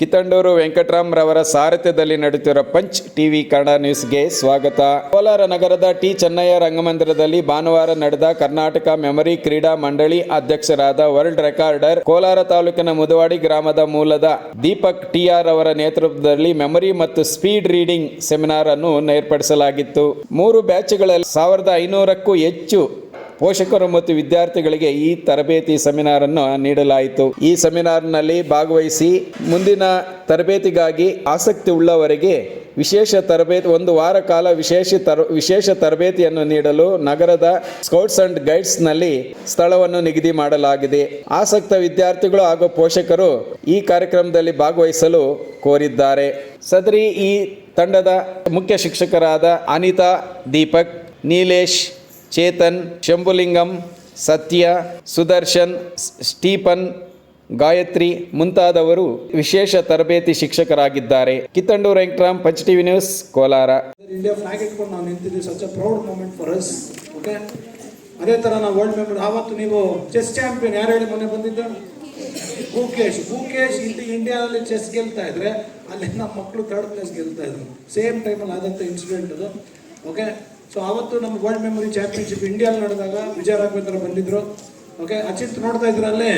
ಕಿತ್ತಂಡೂರು ವೆಂಕಟರಾಮ್ರವರ ಸಾರಥ್ಯದಲ್ಲಿ ನಡೆಯುತ್ತಿರುವ punch TV Kannada ನ್ಯೂಸ್ಗೆ ಸ್ವಾಗತ. ಕೋಲಾರ ನಗರದ ಟಿ ಚೆನ್ನಯ್ಯ ರಂಗಮಂದಿರದಲ್ಲಿ ಭಾನುವಾರ ನಡೆದ ಕರ್ನಾಟಕ ಮೆಮರಿ ಕ್ರೀಡಾ ಮಂಡಳಿ ಅಧ್ಯಕ್ಷರಾದ ವರ್ಲ್ಡ್ ರೆಕಾರ್ಡರ್ ಕೋಲಾರ ತಾಲೂಕಿನ ಮುದುವಾಡಿ ಗ್ರಾಮದ ಮೂಲದ ದೀಪಕ್ ಟಿಆರ್ ಅವರ ನೇತೃತ್ವದಲ್ಲಿ ಮೆಮರಿ ಮತ್ತು ಸ್ಪೀಡ್ ರೀಡಿಂಗ್ ಸೆಮಿನಾರ್ ಅನ್ನು ಏರ್ಪಡಿಸಲಾಗಿತ್ತು. ಮೂರು ಬ್ಯಾಚ್ಗಳಲ್ಲಿ ಸಾವಿರದ ಐನೂರಕ್ಕೂ ಹೆಚ್ಚು ಪೋಷಕರು ಮತ್ತು ವಿದ್ಯಾರ್ಥಿಗಳಿಗೆ ಈ ತರಬೇತಿ ಸೆಮಿನಾರ್ ಅನ್ನು ನೀಡಲಾಯಿತು. ಈ ಸೆಮಿನಾರ್ನಲ್ಲಿ ಭಾಗವಹಿಸಿ ಮುಂದಿನ ತರಬೇತಿಗಾಗಿ ಆಸಕ್ತಿ ಉಳ್ಳವರಿಗೆ ವಿಶೇಷ ತರಬೇತಿ, ಒಂದು ವಾರ ಕಾಲ ವಿಶೇಷ ತರ, ವಿಶೇಷ ತರಬೇತಿಯನ್ನು ನೀಡಲು ನಗರದ ಸ್ಕೌಟ್ಸ್ ಅಂಡ್ ಗೈಡ್ಸ್ನಲ್ಲಿ ಸ್ಥಳವನ್ನು ನಿಗದಿ ಮಾಡಲಾಗಿದೆ. ಆಸಕ್ತ ವಿದ್ಯಾರ್ಥಿಗಳು ಹಾಗೂ ಪೋಷಕರು ಈ ಕಾರ್ಯಕ್ರಮದಲ್ಲಿ ಭಾಗವಹಿಸಲು ಕೋರಿದ್ದಾರೆ. ಸದರಿ ಈ ತಂಡದ ಮುಖ್ಯ ಶಿಕ್ಷಕರಾದ ಅನಿತಾ, ದೀಪಕ್, ನೀಲೇಶ್ ಚೇತನ್, ಶಂಭುಲಿಂಗಂ, ಸತ್ಯ, ಸುದರ್ಶನ್ ಸ್ಟೀಫನ್ ಗಾಯತ್ರಿ ಮುಂತಾದವರು ವಿಶೇಷ ತರಬೇತಿ ಶಿಕ್ಷಕರಾಗಿದ್ದಾರೆ. Kittanduru Venkataram, punch TV news, Kolar. India flag ಇಟ್ಕೊಂಡು ನಾವು ನಿಂತಿದ್ದೀವಿ such proud moment for us okay ಅದೇ ಥರ ನಾವು ವರ್ಲ್ಡ್ ಮೆಂಬರ್ ಆವತ್ತು ನೀವು ಚೆಸ್ ಚಾಂಪಿಯನ್ ಯಾರು ಹೇಳಿ ಮೊನ್ನೆ ಬಂದಿದ್ದು? ಭೂಕೇಶ್. ಭೂಕೇಶ್ ಇಲ್ಲಿ ಇಂಡಿಯಾದಲ್ಲಿ ಚೆಸ್ ಗೆಲ್ತಾ ಇದ್ರೆ ಅಲ್ಲಿ ನಮ್ಮ ಮಕ್ಕಳು ಥರ್ಡ್ ಪ್ಲೇಸ್ ಗೆಲ್ತಾ ಇದ್ರು. ಸೇಮ್ ಟೈಮಲ್ಲಿ ಆದಂಥ ಇನ್ಸಿಡೆಂಟ್ ಅದು. ಓಕೆ ಸೊ ಆವತ್ತು ನಮ್ಮ ವರ್ಲ್ಡ್ ಮೆಮೊರಿ ಚಾಂಪಿಯನ್ಶಿಪ್ ಇಂಡಿಯಾದಲ್ಲಿ ನಡೆದಾಗ ವಿಜಯ ರಾಘವೇಂದ್ರ ಬಂದಿದ್ರು ಓಕೆ ಅಚಿತ್ ನೋಡ್ತಾ ಇದ್ರಲ್ಲಿ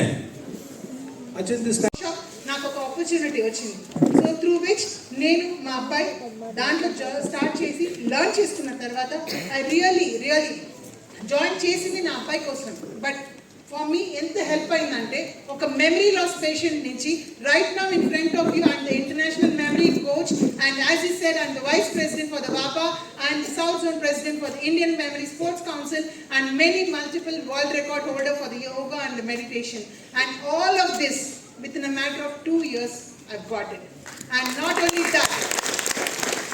ಅಚಿತ್ ಇಸ್ షాప్ నాకు ఒక ఆపర్చునిటీ వచ్చింది సో త్రూ విచ్ నేను మా అబ్బాయి దాంట్లో స్టార్ట్ చేసి లర్న్ చేసుకున్న తర్వాత ఐ రియలీ రియలీ జాయిన్ చేసింది నా అబ్బాయి కోసం బట్ ఫర్ మీ ఎంత హెల్ప్ అయిందంటే ఒక మెమరీ లాస్ పేషెంట్ నుంచి right now in front of you and the international Memory coach and as is said and the vice president for the Baba and south zone president for the Indian memory sports council and many multiple world record holder for the yoga and the meditation and all of this within a matter of two years, I've got it. And not only that,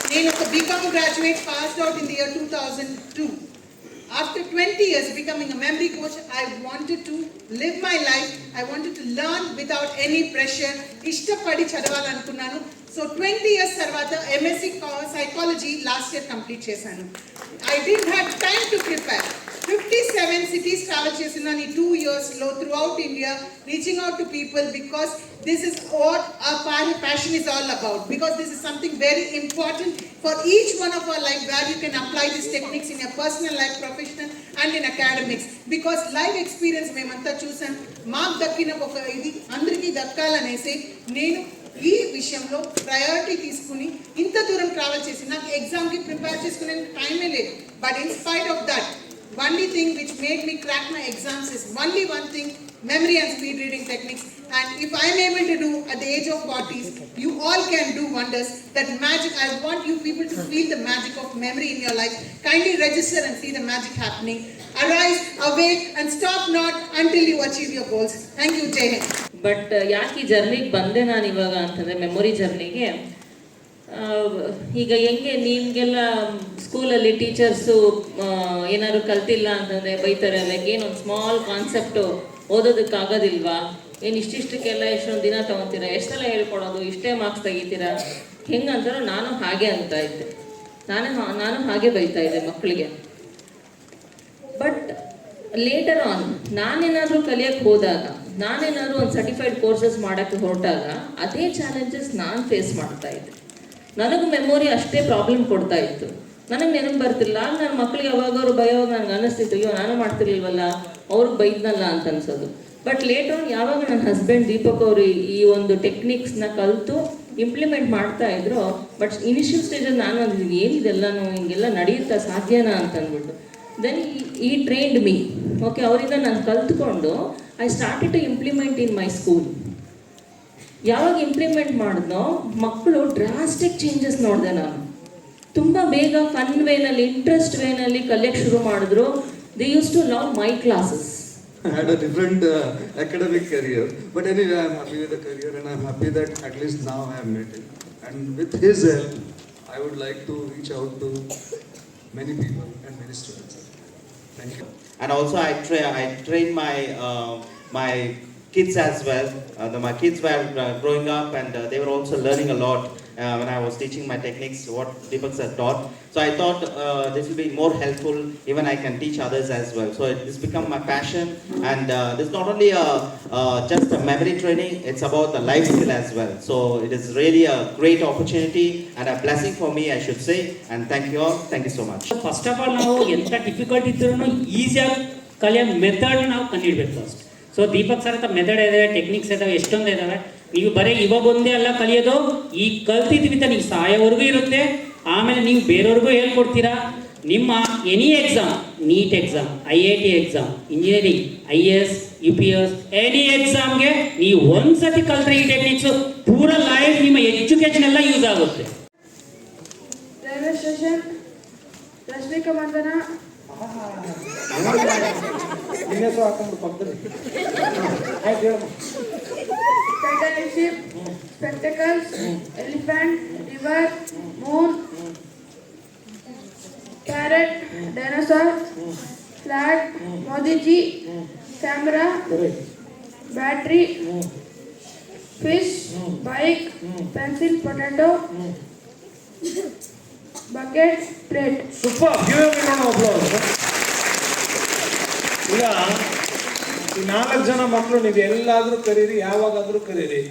నేను ఒక BCom graduate passed out in the year two thousand two after twenty years becoming a memory coach I wanted to live my life I wanted to learn without any pressure ఇష్టపడి చదవాలనుకున్నాను so twenty years తర్వాత MSc psychology last year complete చేశాను. I didn't have time to prepare fifty seven cities travel చేసిన నీ two ఇయర్స్లో throughout India reaching out to people because this is what our passion is all about because this is something very important for each one of our life where you can apply this techniques in a personal life professional and in academics because live experience మేమంతా చూసాం. మాకు దక్కిన ఒక ఇది అందరికీ దక్కాలనేసి నేను ఈ విషయంలో ప్రయారిటీ తీసుకుని ఇంత దూరం ట్రావెల్ చేసి నాకు ఎగ్జామ్కి ప్రిపేర్ చేసుకునే టైమే లేదు. But in spite of that only thing which made me crack my exams is only one thing memory and speed reading techniques and if I am able to do at the age of 40s you all can do wonders that magic i want you people to feel the magic of memory in your life kindly register and see the magic happening arise awake and stop not until you achieve your goals thank you jay but ಯಾಕೆ ಈ ಜರ್ನಿಗೆ ಬಂದೆ ನಾನು ಇವಾಗ ಅಂತಂದರೆ memory ಜರ್ನಿಗೆ ಈಗ ಹೆಂಗೆ ನಿಮಗೆಲ್ಲ ಸ್ಕೂಲಲ್ಲಿ ಟೀಚರ್ಸು ಏನಾದ್ರು ಕಲ್ತಿಲ್ಲ ಅಂತಂದರೆ ಬೈತಾರೆ ಲೈಕ್ ಏನೊಂದು ಸ್ಮಾಲ್ ಕಾನ್ಸೆಪ್ಟು ಓದೋದಕ್ಕಾಗೋದಿಲ್ವಾ? ಏನು ಇಷ್ಟಿಷ್ಟಕ್ಕೆಲ್ಲ ಎಷ್ಟೊಂದು ದಿನ ತೊಗೊತೀರಾ? ಎಷ್ಟೆಲ್ಲ ಹೇಳ್ಕೊಡೋದು? ಇಷ್ಟೇ ಮಾರ್ಕ್ಸ್ ತೆಗಿತೀರಾ? ಹೆಂಗಂತಾರೋ ನಾನು ಹಾಗೆ ಅಂತ ಇದ್ದೆ. ನಾನೇ ನಾನು ಹಾಗೆ ಬೈತಾ ಇದ್ದೆ ಮಕ್ಕಳಿಗೆ. ಬಟ್ ಲೇಟರ್ ಆನ್ ನಾನೇನಾದರೂ ಕಲಿಯಕ್ಕೆ ಹೋದಾಗ, ನಾನೇನಾದರೂ ಒಂದು ಸರ್ಟಿಫೈಡ್ ಕೋರ್ಸಸ್ ಮಾಡೋಕ್ಕೆ ಹೊರಟಾಗ, ಅದೇ ಚಾಲೆಂಜಸ್ ನಾನು ಫೇಸ್ ಮಾಡ್ತಾ ಇದ್ದೆ. ನನಗೂ ಮೆಮೊರಿ ಅಷ್ಟೇ ಪ್ರಾಬ್ಲಮ್ ಕೊಡ್ತಾ ಇತ್ತು. ನನಗೆ ನೆನಪು ಬರ್ತಿಲ್ಲ. ನನ್ನ ಮಕ್ಕಳಿಗೆ ಯಾವಾಗ ಅವರು ಬಯೋವಾಗ ನನಗೆ ಅನ್ನಿಸ್ತಿತ್ತು, ಅಯ್ಯೋ, ನಾನು ಮಾಡ್ತಿರ್ಲಿಲ್ವಲ್ಲ? ಅವ್ರಿಗೆ ಬೈದ್ನಲ್ಲ ಅಂತ ಅನ್ಸೋದು. ಬಟ್ ಲೇಟ್ ಆನ್ ಯಾವಾಗ ನನ್ನ ಹಸ್ಬೆಂಡ್ ದೀಪಕ್ ಅವರು ಈ ಒಂದು ಟೆಕ್ನಿಕ್ಸ್ನ ಕಲಿತು ಇಂಪ್ಲಿಮೆಂಟ್ ಮಾಡ್ತಾ ಇದ್ರು ಬಟ್ ಇನಿಷಿಯಲ್ ಸ್ಟೇಜಲ್ಲಿ ನಾನು ಅಂದಿದ್ದೀನಿ ಏನಿದೆಲ್ಲನೂ ಹಿಂಗೆಲ್ಲ ನಡೆಯುತ್ತಾ ಸಾಧ್ಯನಾ? ಅಂತ ಅಂದ್ಬಿಟ್ಟು. ದೆನ್ ಈ ಟ್ರೈನ್ಡ್ ಮೀ ಓಕೆ ಅವರಿಂದ ನಾನು ಕಲ್ತ್ಕೊಂಡು I start to implement in my school ಯಾವಾಗ ಇಂಪ್ಲಿಮೆಂಟ್ ಮಾಡಿದ್ನೋ ಮಕ್ಕಳು ಡ್ರಾಸ್ಟಿಕ್ ಚೇಂಜಸ್ ನೋಡಿದೆ ನಾನು. ತುಂಬ ಬೇಗ ಫನ್ ವೇನಲ್ಲಿ ಇಂಟ್ರೆಸ್ಟ್ ವೇನಲ್ಲಿ ಕಲಿಯಕ್ಕೆ ಶುರು ಮಾಡಿದ್ರು. They used to love my classes. I had a different uh, academic career. But anyway, I'm happy with the career and I'm happy that at least now I have met him. And with his help, I would like to reach out to many people and many students. Thank you. And also, I, tra- I train my, uh, my kids as well. Uh, the, my kids were uh, growing up and uh, they were also learning a lot uh, when I was teaching my techniques, what Deepak sir taught. So I thought uh, this will be more helpful. Even I can teach others as well. So it, this become my passion, and uh, this not only a, uh, just a memory training; it's about the life skill as well. So it is really a great opportunity and a blessing for me, I should say. And thank you all. Thank you so much. First of all ನಾವು ಎಂಥ difficult ಇದ್ರೂ ಈಸಿಯಾಗಿ ಕಲಿಯೋ method ನಾವು ಕಂಡುಹಿಡ್ಬೇಕು first so Deepak sir ಅಂತ method ಇದಾವೆ techniques ಇದಾವೆ, ಎಷ್ಟೊಂದು ಇದಾವೆ. ನೀವು ಬರೀ ಇವಾಗ ಒಂದೇ ಅಲ್ಲ ಕಲಿಯೋದು, ಈ ಕಲ್ತಿದ್ವಿತ ನೀವು ಸಾಯೋವರೆಗೂ ಇರುತ್ತೆ. ಆಮೇಲೆ ನೀವು ಬೇರೆಯವ್ರಿಗೂ ಹೇಳ್ಕೊಡ್ತೀರಾ? ನಿಮ್ಮ any exam NEET exam I I T exam engineering I S U P S any ಎಕ್ಸಾಮ್ಗೆ ನೀವು ಒಂದ್ಸತಿ ಕಲ್ತ್ರೆ ಈ ಟೆಕ್ನಿಕ್ಸು ಪೂರ ಲೈಫ್ ನಿಮ್ಮ ಎಜುಕೇಶನ್ ಎಲ್ಲ ಯೂಸ್ ಆಗುತ್ತೆ. Railway station Rashmika Mandanna ನಿನ್ನ ಹೆಸರು ಹಾಕೊಂಡು ಪಕ್ಕದಲ್ಲಿ ಆಯ್ತು ಹೇಳಮ್ಮ ಟೈಟನ್ಶಿಪ್ spectacles elephant river moon parrot dinosaur flag Modiji camera battery fish bike pencil potato bucket plate super give ನೋಡೋಣ ಒಬ್ಳು ಈಗ ಈ ನಾಲ್ಕು ಜನ ಮಕ್ಕಳು ನೀವು ಎಲ್ಲಾದ್ರೂ ಕರೀರಿ ಯಾವಾಗಾದರೂ ಕರೀರಿ.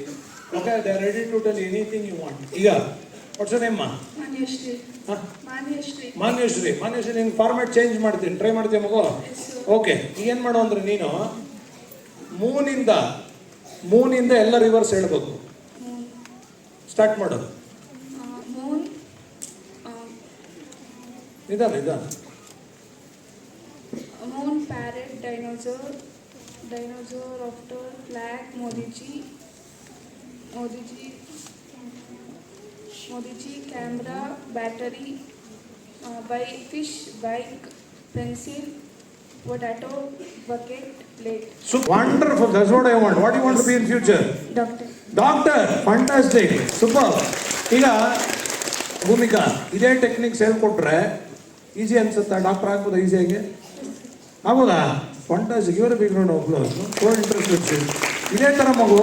Okay they ready to tell anything you want ಈಗ ವಾಟ್ಸ್ ನೇಮ್ ಮಾನ್ಯಶ್ರೀ ಮಾನ್ಯಶ್ರೀ ಮಾನ್ಯಶ್ರೀ ನಿನ್ ಫಾರ್ಮ್ಯಾಟ್ ಚೇಂಜ್ ಮಾಡ್ತೀನಿ. ಟ್ರೈ ಮಾಡ್ತೀಯ ಮಗು? ಓಕೆ ಏನು ಮಾಡು ಅಂದ್ರೆ ನೀನು ಮೂನಿಂದ ಮೂನಿಂದ ಎಲ್ಲ ರಿವರ್ಸ್ ಹೇಳ್ಬೇಕು. ಸ್ಟಾರ್ಟ್ ಮಾಡೋದು ನಿಧಾನ ನಿಧಾನ moon parrot dinosaur dinosaur raptor flag modiji modiji modiji camera battery uh, bike fish bike pencil potato bucket plate So wonderful. That's what I want. What do you want to be in future? doctor doctor fantastic super ಈಗ ಭೂಮಿಕಾ ಇದೇ techniques ಹೇಳ್ಕೊಟ್ರೆ easy ಅನ್ಸುತ್ತಾ? Doctor ಆಗ್ಬೋದಾ ಈಸಿಯಾಗಿ ಆಗ್ಬೋದಾ? ಫಂಟಾಸಿ ಇವರೇ big ನೋಡ್ four so interested ಇದೇ ಥರ ಮಗು.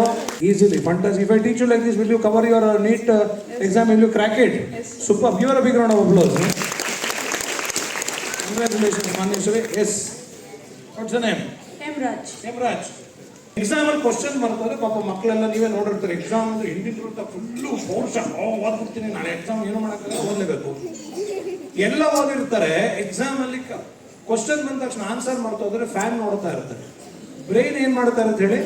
Easily fantasy if I teach you like this will you cover your NEET exam will you crack it super ಇವರ ಬಿಗ್ ನೋಡ್ ಒಬ್ಳು congratulation Manyashwari yes what's name Hemaraj Hemaraj exam ಅಲ್ಲಿ question ಬರ್ತಾರೆ ಪಾಪ ಮಕ್ಕಳೆಲ್ಲ ನೀವೇ ನೋಡಿರ್ತಾರೆ. ಎಕ್ಸಾಮ್ ಅಂದ್ರೆ ಅಂತ ಫುಲ್ಲು ಓ ಓದ್ಬಿಡ್ತೀನಿ. ನಾಳೆ ಎಕ್ಸಾಮ್ ಏನು ಮಾಡೋಕ್ಕಾಗಲ್ಲ, ಓದಲೇಬೇಕು. ಎಲ್ಲ ಓದಿರ್ತಾರೆ. ಎಕ್ಸಾಮ್ ಅಲ್ಲಿ ಕ್ವಶನ್ ಬಂದ ತಕ್ಷಣ ಆನ್ಸರ್ ಮಾಡ್ತಾ ಹೋದ್ರೆ ಫ್ಯಾನ್ ನೋಡ್ತಾ ಇರ್ತಾರೆ ಬ್ರೈನ್ ಏನ್ ಮಾಡ್ತಾರೆ ಅಂತ ಹೇಳಿ?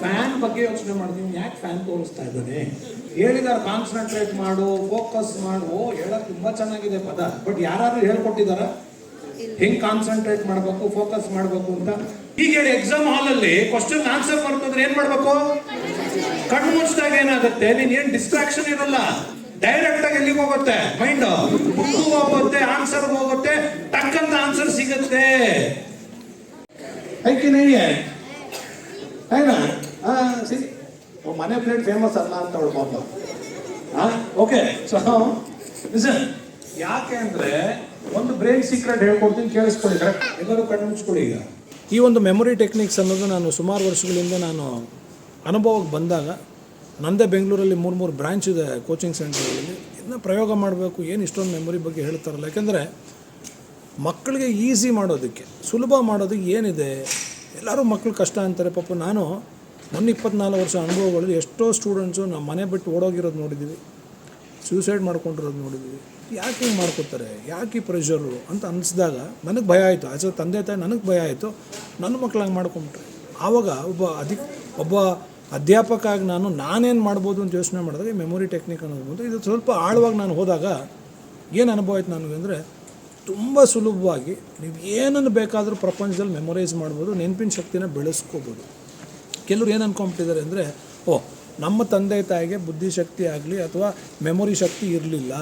ಫ್ಯಾನ್ ಬಗ್ಗೆ ಯೋಚನೆ ಮಾಡ್ತೀನಿ ಯಾಕೆ ಫ್ಯಾನ್ ತೋರಿಸ್ತಾ ಇದ್ದಾನೆ ಹೇಳಿದಾರೆ ಕಾನ್ಸಂಟ್ರೇಟ್ ಮಾಡು ಫೋಕಸ್ ಮಾಡು. ಹೇಳಕ್ ತುಂಬಾ ಚೆನ್ನಾಗಿದೆ ಪದ. ಬಟ್ ಯಾರು ಹೇಳ್ಕೊಟ್ಟಿದಾರ? ಹೆಂಗ್ ಕಾನ್ಸಂಟ್ರೇಟ್ ಮಾಡ್ಬೇಕು ಫೋಕಸ್ ಮಾಡ್ಬೇಕು ಅಂತ. ಈಗ ಹೇಳಿ ಎಕ್ಸಾಮ್ ಹಾಲ್ ಅಲ್ಲಿ ಕ್ವಶನ್ ಆನ್ಸರ್ ಬರ್ತಂದ್ರೆ ಏನ್ ಮಾಡ್ಬೇಕು? ಕಣ್ಣು ಮುಚ್ಚಿದಾಗ ಏನಾಗುತ್ತೆ? ನೀನ್ ಏನ್ ಡಿಸ್ಟ್ರಾಕ್ಷನ್ ಇರಲ್ಲ. ಡೈರೆಕ್ಟ್ ಆಗಿ ಎಲ್ಲಿಗೆ ಹೋಗುತ್ತೆ? ಮೈಂಡ್ ಬುಕ್ ಹೋಗುತ್ತೆ ಆನ್ಸರ್ ಹೋಗುತ್ತೆ ಟಕ್ಕಂತ ಆನ್ಸರ್ ಸಿಗುತ್ತೆ. ಐಕೆ ಓ, ಮನೆ ಪ್ಲೇಟ್ ಫೇಮಸ್ ಅಲ್ಲ ಅಂತ ಅವಳು ಪಾಪ ಓಕೆ ಸೊ ಯಾಕೆ ಅಂದ್ರೆ ಒಂದು ಬ್ರೇನ್ ಸೀಕ್ರೆಟ್ ಹೇಳ್ಕೊಡ್ತೀನಿ, ಕೇಳಿಸ್ಕೊಳ್ಳಿ ಕರೆಕ್ಟ್ ಎಲ್ಲರೂ ಕಣ್ಣು ಮುಚ್ಕೊಳ್ಳಿ ಈಗ. ಈ ಒಂದು ಮೆಮೊರಿ ಟೆಕ್ನಿಕ್ಸ್ ಅನ್ನೋದು ನಾನು ಸುಮಾರು ವರ್ಷಗಳಿಂದ ನಾನು ಅನುಭವಕ್ಕೆ ಬಂದಾಗ, ನಂದೇ ಬೆಂಗಳೂರಲ್ಲಿ ಮೂರು ಮೂರು ಬ್ರಾಂಚ್ ಇದೆ ಕೋಚಿಂಗ್ ಸೆಂಟರ್ಗಳಲ್ಲಿ ಇದನ್ನ ಪ್ರಯೋಗ ಮಾಡಬೇಕು, ಏನು ಇಷ್ಟೊಂದು ಮೆಮೊರಿ ಬಗ್ಗೆ ಹೇಳ್ತಾರಲ್ಲ. ಯಾಕೆಂದರೆ, ಮಕ್ಕಳಿಗೆ ಈಸಿ ಮಾಡೋದಕ್ಕೆ, ಸುಲಭ ಮಾಡೋದಕ್ಕೆ ಏನಿದೆ, ಎಲ್ಲರೂ ಮಕ್ಕಳು ಕಷ್ಟ ಅಂತಾರೆ. ಪಾಪ ನಾನು ನನ್ನ ಇಪ್ಪತ್ನಾಲ್ಕು ವರ್ಷ ಅನುಭವಗಳಲ್ಲಿ ಎಷ್ಟೋ ಸ್ಟೂಡೆಂಟ್ಸು ನಮ್ಮ ಮನೆ ಬಿಟ್ಟು ಓಡೋಗಿರೋದು ನೋಡಿದ್ದೀವಿ ಸೂಸೈಡ್ ಮಾಡ್ಕೊಂಡಿರೋದು ನೋಡಿದ್ವಿ. ಯಾಕೆ ಹಿಂಗೆ ಮಾಡ್ಕೊತಾರೆ? ಯಾಕೆ ಈ ಪ್ರೆಷರು ಅಂತ ಅನಿಸಿದಾಗ ನನಗೆ ಭಯ ಆಯಿತು. ಅ ತಂದೆ ತಾಯಿ ನನಗೆ ಭಯ ಆಯಿತು. ನನ್ನ ಮಕ್ಳು ಹಂಗೆ ಮಾಡ್ಕೊಂಬಿಟ್ರೆ ಆವಾಗ ಒಬ್ಬ ಅಧಿಕ, ಒಬ್ಬ ಅಧ್ಯಾಪಕ ಆಗಿ ನಾನು ನಾನೇನು ಮಾಡ್ಬೋದು ಅಂತ ಯೋಚನೆ ಮಾಡಿದಾಗ ಮೆಮೊರಿ ಟೆಕ್ನಿಕ್ ಅನ್ನೋದು ಇದು ಸ್ವಲ್ಪ ಆಳವಾಗಿ ನಾನು ಹೋದಾಗ ಏನು ಅನುಭವ ಆಯ್ತು ನನಗೆ ಅಂದರೆ ತುಂಬ ಸುಲಭವಾಗಿ ನೀವು ಏನನ್ನು ಬೇಕಾದರೂ ಪ್ರಪಂಚದಲ್ಲಿ ಮೆಮೊರೈಸ್ ಮಾಡ್ಬೋದು, ನೆನಪಿನ ಶಕ್ತಿನ ಬೆಳೆಸ್ಕೋಬೋದು. ಕೆಲವ್ರು ಏನು ಅನ್ಕೊಂಬಿಟ್ಟಿದ್ದಾರೆ ಅಂದರೆ, ಓ ನಮ್ಮ ತಂದೆ ತಾಯಿಗೆ ಬುದ್ಧಿಶಕ್ತಿ ಆಗಲಿ ಅಥವಾ ಮೆಮೊರಿ ಶಕ್ತಿ ಇರಲಿಲ್ಲ.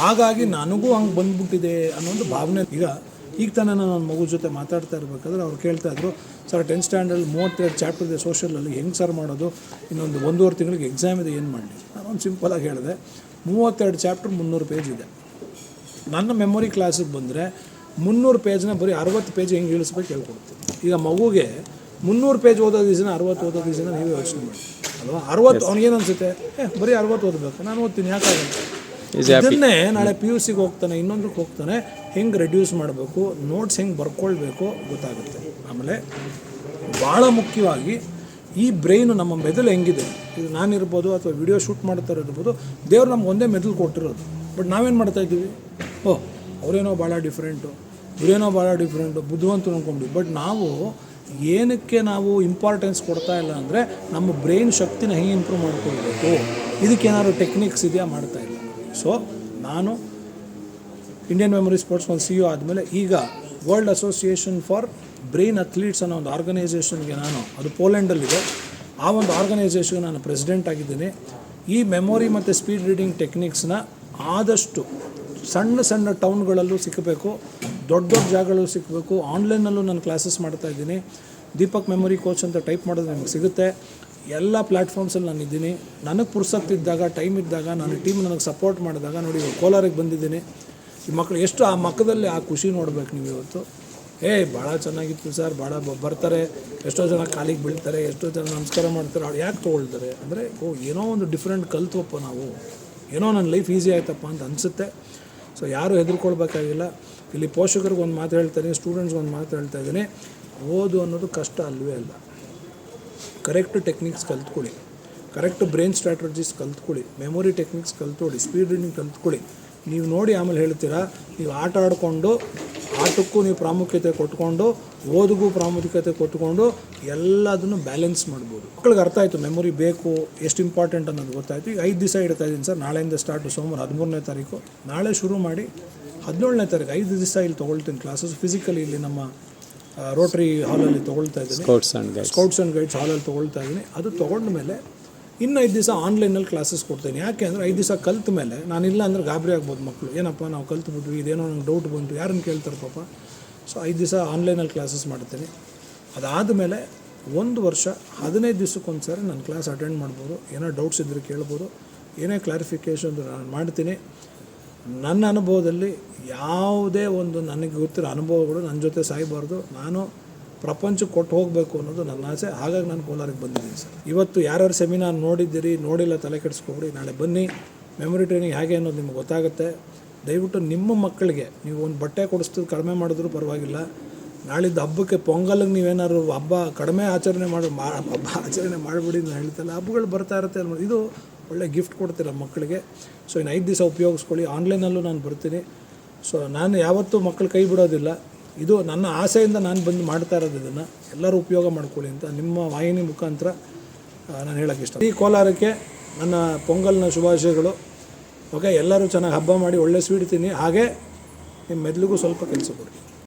ಹಾಗಾಗಿ ನನಗೂ ಹಂಗೆ ಬಂದ್ಬಿಟ್ಟಿದೆ ಅನ್ನೋ ಒಂದು ಭಾವನೆ. ಈಗ ಈಗ ತಾನೇ ನಾನು ನನ್ನ ಮಗು ಜೊತೆ ಮಾತಾಡ್ತಾ ಇರಬೇಕಾದ್ರೆ ಅವ್ರು ಕೇಳ್ತಾ ಇದ್ರು, ಸರ್ ಟೆಂತ್ ಸ್ಟ್ಯಾಂಡರ್ಡ್ ಮೂವತ್ತೆರಡು ಚಾಪ್ಟರ್ ಇದೆ ಸೋಷಿಯಲಲ್ಲಿ ಹೆಂಗೆ ಸರ್ ಮಾಡೋದು? ಇನ್ನೊಂದು ಒಂದೂವರೆ ತಿಂಗಳಿಗೆ ಎಕ್ಸಾಮ್ ಇದೆ, ಏನು ಮಾಡಲಿ? ನಾನೊಂದು ಸಿಂಪಲಾಗಿ ಹೇಳಿದೆ, ಮೂವತ್ತೆರಡು ಚಾಪ್ಟರ್ ಮುನ್ನೂರು ಪೇಜ್ ಇದೆ. ನನ್ನ ಮೆಮೊರಿ ಕ್ಲಾಸಿಗೆ ಬಂದರೆ ಮುನ್ನೂರು ಪೇಜ್ನ ಬರೀ ಅರವತ್ತು ಪೇಜ್ ಹೆಂಗೆ ಇಳಿಸ್ಬೇಕು ಹೇಳ್ಕೊಡ್ತೀನಿ. ಈಗ ಮಗುಗೆ ಮುನ್ನೂರು ಪೇಜ್ ಓದೋ ದಿವಸ ಅರವತ್ತು ಓದೋ ದಿವಸ ನೀವು ಯೋಚನೆ ಮಾಡಿ. ಅಲ್ವಾ? ಅರವತ್ತು ಅವ್ನಿಗೇನು ಅನ್ಸುತ್ತೆ? ಏ ಬರೀ ಅರವತ್ತು ಓದಬೇಕು. ನಾನು ಓದ್ತೀನಿ ಯಾಕಾಗಲ್ಲ. ಇದನ್ನೇ ನಾಳೆ ಪಿ ಯು ಸಿಗೆ ಹೋಗ್ತಾನೆ ಇನ್ನೊಂದಕ್ಕೆ ಹೋಗ್ತಾನೆ ಹೆಂಗೆ ರೆಡ್ಯೂಸ್ ಮಾಡಬೇಕು ನೋಟ್ಸ್ ಹೆಂಗೆ ಬರ್ಕೊಳ್ಬೇಕು ಗೊತ್ತಾಗುತ್ತೆ. ಆಮೇಲೆ ಭಾಳ ಮುಖ್ಯವಾಗಿ ಈ ಬ್ರೈನು ನಮ್ಮ ಮೆದುಳು ಹೆಂಗಿದೆ? ಇದು ನಾನಿರ್ಬೋದು ಅಥವಾ ವಿಡಿಯೋ ಶೂಟ್ ಮಾಡ್ತಾ ಇರ್ಬೋದು ದೇವ್ರು ನಮ್ಗೆ ಒಂದೇ ಮೆದುಳು ಕೊಟ್ಟಿರೋದು. ಬಟ್ ನಾವೇನು ಮಾಡ್ತಾ ಇದ್ದೀವಿ? ಓಹ್ ಅವರೇನೋ ಭಾಳ ಡಿಫ್ರೆಂಟು ಇವರೇನೋ ಭಾಳ ಡಿಫ್ರೆಂಟು ಬುದ್ಧಿವಂತರು ಅಂದ್ಕೊಂಡ್ವಿ ಬಟ್ ನಾವು ಏನಕ್ಕೆ ನಾವು ಇಂಪಾರ್ಟೆನ್ಸ್ ಕೊಡ್ತಾ ಇಲ್ಲ ಅಂದರೆ ನಮ್ಮ ಬ್ರೈನ್ ಶಕ್ತಿನ ಹೆಂಗೆ ಇಂಪ್ರೂವ್ ಮಾಡ್ಕೊಳ್ಬೇಕು? ಇದಕ್ಕೇನಾದ್ರು ಟೆಕ್ನಿಕ್ಸ್ ಇದೆಯಾ ಮಾಡ್ತಾ ಇಲ್ಲ. ಸೊ ನಾನು ಇಂಡಿಯನ್ ಮೆಮೊರಿ ಸ್ಪೋರ್ಟ್ಸ್ ಒಂದು ಸಿ ಯು ಆದಮೇಲೆ ಈಗ world association for brain athletes ಅನ್ನೋ ಒಂದು ಆರ್ಗನೈಸೇಷನ್ಗೆ ನಾನು, ಅದು ಪೋಲೆಂಡಲ್ಲಿದೆ ಆ ಒಂದು ಆರ್ಗನೈಸೇಷನ್ಗೆ ನಾನು ಪ್ರೆಸಿಡೆಂಟ್ ಆಗಿದ್ದೀನಿ. ಈ ಮೆಮೊರಿ ಮತ್ತು ಸ್ಪೀಡ್ ರೀಡಿಂಗ್ ಟೆಕ್ನಿಕ್ಸ್ನ ಆದಷ್ಟು ಸಣ್ಣ ಸಣ್ಣ ಟೌನ್ಗಳಲ್ಲೂ ಸಿಕ್ಕಬೇಕು ದೊಡ್ಡ ದೊಡ್ಡ ಜಾಗಗಳು ಸಿಕ್ಕಬೇಕು ಆನ್ಲೈನಲ್ಲೂ ನಾನು ಕ್ಲಾಸಸ್ ಮಾಡ್ತಾ ಇದ್ದೀನಿ. ದೀಪಕ್ ಮೆಮೊರಿ ಕೋಚ್ ಅಂತ ಟೈಪ್ ಮಾಡಿದ್ರೆ ನನಗೆ ಸಿಗುತ್ತೆ. ಎಲ್ಲ ಪ್ಲ್ಯಾಟ್ಫಾರ್ಮ್ಸಲ್ಲಿ ನಾನು ಇದ್ದೀನಿ. ನನಗೆ ಪುರ್ಸತ್ತಿದ್ದಾಗ ಟೈಮ್ ಇದ್ದಾಗ ನನ್ನ ಟೀಮ್ ನನಗೆ ಸಪೋರ್ಟ್ ಮಾಡಿದಾಗ ನೋಡಿ ಕೋಲಾರಿಗೆ ಬಂದಿದ್ದೀನಿ. ಈ ಮಕ್ಕಳು ಎಷ್ಟು ಆ ಮಕ್ಕದಲ್ಲಿ ಆ ಖುಷಿ ನೋಡ್ಬೇಕು ನೀವು ಇವತ್ತು. ಏ, ಭಾಳ ಚೆನ್ನಾಗಿತ್ತು ಸರ್, ಭಾಳ ಬರ್ತಾರೆ. ಎಷ್ಟೋ ಜನ ಕಾಲಿಗೆ ಬೀಳ್ತಾರೆ, ಎಷ್ಟೋ ಜನ ನಮಸ್ಕಾರ ಮಾಡ್ತಾರೆ. ಅವ್ರು ಯಾಕೆ ತೊಗೊಳ್ತಾರೆ? ಅಂದರೆ, ಓ, ಏನೋ ಒಂದು ಡಿಫ್ರೆಂಟ್ ಕಲ್ತ್ವಪ್ಪ ನಾವು. ಏನೋ ನನ್ನ ಲೈಫ್ ಈಸಿ ಆಯ್ತಪ್ಪ ಅಂತ ಅನಿಸುತ್ತೆ. ಸೊ ಯಾರೂ ಹೆದರ್ಕೊಳ್ಬೇಕಾಗಿಲ್ಲ. ಇಲ್ಲಿ ಪೋಷಕರಿಗೆ ಒಂದು ಮಾತು ಹೇಳ್ತಾ ಇದ್ದೀನಿ ಸ್ಟೂಡೆಂಟ್ಸ್ಗೆ ಒಂದು ಮಾತು ಹೇಳ್ತಾ ಇದ್ದೀನಿ. ಓದು ಅನ್ನೋದು ಕಷ್ಟ ಅಲ್ವೇ ಅಲ್ಲ ಕರೆಕ್ಟ್ ಟೆಕ್ನಿಕ್ಸ್ ಕಲ್ತ್ಕೊಳ್ಳಿ. ಕರೆಕ್ಟ್ ಬ್ರೈನ್ ಸ್ಟ್ರಾಟಜೀಸ್ ಕಲ್ತ್ಕೊಳ್ಳಿ. ಮೆಮೊರಿ ಟೆಕ್ನಿಕ್ಸ್ ಕಲ್ತ್ಕೊಳ್ಳಿ. ಸ್ಪೀಡ್ ರೀಡಿಂಗ್ ಕಲ್ತ್ಕೊಳ್ಳಿ. ನೀವು ನೋಡಿ ಆಮೇಲೆ ಹೇಳ್ತೀರಾ, ನೀವು ಆಟ ಆಡಿಕೊಂಡು, ಆಟಕ್ಕೂ ನೀವು ಪ್ರಾಮುಖ್ಯತೆ ಕೊಟ್ಕೊಂಡು ಓದಿಗೂ ಪ್ರಾಮುಖ್ಯತೆ ಕೊಟ್ಟುಕೊಂಡು ಎಲ್ಲದನ್ನು ಬ್ಯಾಲೆನ್ಸ್ ಮಾಡ್ಬೋದು. ಮಕ್ಕಳಿಗೆ ಅರ್ಥ ಆಯಿತು ಮೆಮೊರಿ ಬೇಕು ಎಷ್ಟು ಇಂಪಾರ್ಟೆಂಟ್ ಅನ್ನೋದು ಗೊತ್ತಾಯಿತು. ಈಗ ಐದು ದಿವಸ ಇಡ್ತಾ ಇದ್ದೀನಿ ಸರ್ ನಾಳೆಯಿಂದ ಸ್ಟಾರ್ಟು ಸೋಮವಾರ ಹದಿಮೂರನೇ ತಾರೀಕು. ನಾಳೆ ಶುರು ಮಾಡಿ ಹದಿನೇಳನೇ ತಾರೀಕು ಐದು ದಿವಸ ಇಲ್ಲಿ ತೊಗೊಳ್ತೀನಿ ಕ್ಲಾಸಸ್ ಫಿಸಿಕಲಿ ಇಲ್ಲಿ ನಮ್ಮ ರೋಟ್ರಿ ಹಾಲಲ್ಲಿ ತೊಗೊಳ್ತಾ ಇದ್ದೀನಿ. Scouts and guides scouts and guides ಹಾಲಲ್ಲಿ ತೊಗೊಳ್ತಾ ಇದ್ದೀನಿ. ಅದು ತೊಗೊಂಡ ಮೇಲೆ ಇನ್ನು ಐದು ದಿವಸ ಆನ್ಲೈನಲ್ಲಿ ಕ್ಲಾಸಸ್ ಕೊಡ್ತೀನಿ. ಯಾಕೆ ಅಂದರೆ ಐದು ದಿವಸ ಕಲ್ತ ಮೇಲೆ ನಾನಿಲ್ಲ ಅಂದರೆ ಗಾಬರಿ ಆಗ್ಬೋದು ಮಕ್ಕಳು ಏನಪ್ಪ ನಾವು ಕಲ್ತ್ಬಿಟ್ವಿ ಇದೇನೋ ನಂಗೆ ಡೌಟ್ ಬಂತು. ಯಾರನ್ನು ಕೇಳ್ತಾರೆ ಪಾಪ? ಸೊ ಐದು ದಿವಸ ಆನ್ಲೈನಲ್ಲಿ ಕ್ಲಾಸಸ್ ಮಾಡ್ತೀನಿ. ಅದಾದ ಮೇಲೆ ಒಂದು ವರ್ಷ ಹದಿನೈದು ದಿವ್ಸಕ್ಕೊಂದು ಸಾರಿ ನಾನು ಕ್ಲಾಸ್ ಅಟೆಂಡ್ ಮಾಡ್ಬೋದು. ಏನೋ ಡೌಟ್ಸ್ ಇದ್ದರೆ ಕೇಳ್ಬೋದು. ಏನೇ ಕ್ಲಾರಿಫಿಕೇಷನ್ ನಾನು ಮಾಡ್ತೀನಿ. ನನ್ನ ಅನುಭವದಲ್ಲಿ ಯಾವುದೇ ಒಂದು ನನಗೆ ಗೊತ್ತಿರೋ ಅನುಭವಗಳು ನನ್ನ ಜೊತೆ ಸಾಯಬಾರ್ದು. ನಾನು ಪ್ರಪಂಚಕ್ಕೆ ಕೊಟ್ಟು ಹೋಗಬೇಕು ಅನ್ನೋದು ನನ್ನ ಆಸೆ. ಹಾಗಾಗಿ ನಾನು ಕೋಲಾರಿಗೆ ಬಂದಿದ್ದೀನಿ ಸರ್. ಇವತ್ತು ಯಾರ್ಯಾರು ಸೆಮಿನಾರ್ ನೋಡಿದ್ದೀರಿ, ನೋಡಿಲ್ಲ ತಲೆ ಕೆಡಿಸ್ಕೊಬಿಡಿ ನಾಳೆ ಬನ್ನಿ. ಮೆಮೊರಿ ಟ್ರೈನಿಂಗ್ ಹೇಗೆ ಅನ್ನೋದು ನಿಮ್ಗೆ ಗೊತ್ತಾಗುತ್ತೆ. ದಯವಿಟ್ಟು ನಿಮ್ಮ ಮಕ್ಕಳಿಗೆ, ನೀವು ಒಂದು ಬಟ್ಟೆ ಕೊಡಿಸ್ತದ ಕಡಿಮೆ ಮಾಡಿದ್ರು ಪರವಾಗಿಲ್ಲ. ನಾಳಿದ್ದು ಹಬ್ಬಕ್ಕೆ ಪೊಂಗಲ್ಗೆ ನೀವೇನಾದ್ರು ಹಬ್ಬ ಕಡಿಮೆ ಆಚರಣೆ ಮಾಡಿ ಹಬ್ಬ ಆಚರಣೆ ಮಾಡಿಬಿಡಿ ನಾನು ಹೇಳ್ತಲ್ಲ, ಹಬ್ಬಗಳು ಬರ್ತಾ ಇರುತ್ತೆ ಅನ್ಬೋದು ಇದು ಒಳ್ಳೆ ಗಿಫ್ಟ್ ಕೊಡ್ತೀರ ಮಕ್ಕಳಿಗೆ. ಸೊ ಇನ್ನು ಐದು ದಿವಸ ಉಪಯೋಗಿಸ್ಕೊಳ್ಳಿ. ಆನ್ಲೈನಲ್ಲೂ ನಾನು ಬರ್ತೀನಿ. ಸೊ ನಾನು ಯಾವತ್ತೂ ಮಕ್ಕಳು ಕೈ ಬಿಡೋದಿಲ್ಲ. ಇದು ನನ್ನ ಆಸೆಯಿಂದ ನಾನು ಬಂದು ಮಾಡ್ತಾ ಇರೋದು ಇದನ್ನು. ಎಲ್ಲರೂ ಉಪಯೋಗ ಮಾಡ್ಕೊಳ್ಳಿ ಅಂತ ನಿಮ್ಮ ವಾಹಿನಿ ಮುಖಾಂತರ ನಾನು ಹೇಳೋಕ್ಕೆ ಇಷ್ಟ ಈ ಕೋಲಾರಕ್ಕೆ ನನ್ನ ಪೊಂಗಲ್ನ ಶುಭಾಶಯಗಳು. ಓಕೆ ಎಲ್ಲರೂ ಚೆನ್ನಾಗಿ ಹಬ್ಬ ಮಾಡಿ ಒಳ್ಳೆ ಸ್ವೀಟ್ ತಿನ್ನಿ. ಹಾಗೆ ನಿಮ್ಮ ಮೆದುಳಿಗೂ ಸ್ವಲ್ಪ ಕೆಲಸ ಕೊಡಿ.